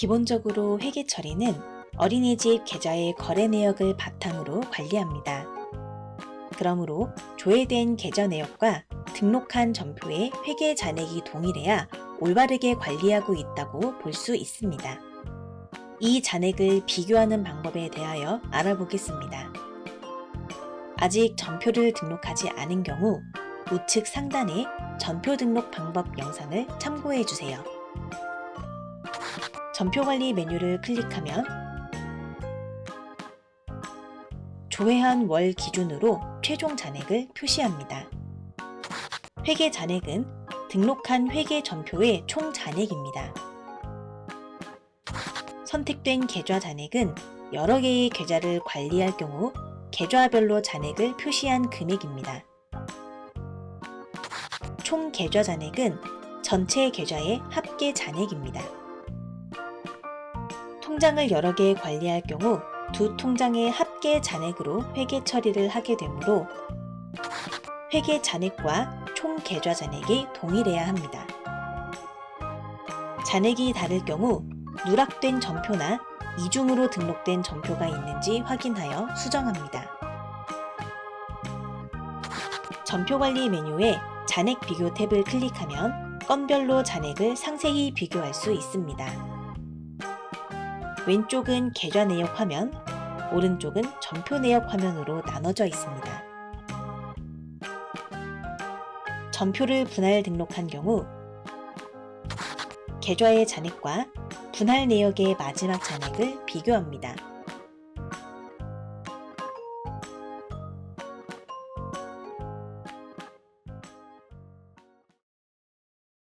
기본적으로 회계 처리는 어린이집 계좌의 거래 내역을 바탕으로 관리합니다. 그러므로 조회된 계좌 내역과 등록한 전표의 회계 잔액이 동일해야 올바르게 관리하고 있다고 볼 수 있습니다. 이 잔액을 비교하는 방법에 대하여 알아보겠습니다. 아직 전표를 등록하지 않은 경우 우측 상단에 전표 등록 방법 영상을 참고해 주세요. 전표 관리 메뉴를 클릭하면 조회한 월 기준으로 최종 잔액을 표시합니다. 회계 잔액은 등록한 회계 전표의 총 잔액입니다. 선택된 계좌 잔액은 여러 개의 계좌를 관리할 경우 계좌별로 잔액을 표시한 금액입니다. 총 계좌 잔액은 전체 계좌의 합계 잔액입니다. 통장을 여러 개 관리할 경우 두 통장의 합계 잔액으로 회계 처리를 하게 되므로 회계 잔액과 총 계좌 잔액이 동일해야 합니다. 잔액이 다를 경우 누락된 전표나 이중으로 등록된 전표가 있는지 확인하여 수정합니다. 전표 관리 메뉴에 잔액 비교 탭을 클릭하면 건별로 잔액을 상세히 비교할 수 있습니다. 왼쪽은 계좌 내역 화면, 오른쪽은 전표 내역 화면으로 나눠져 있습니다. 전표를 분할 등록한 경우 계좌의 잔액과 분할 내역의 마지막 잔액을 비교합니다.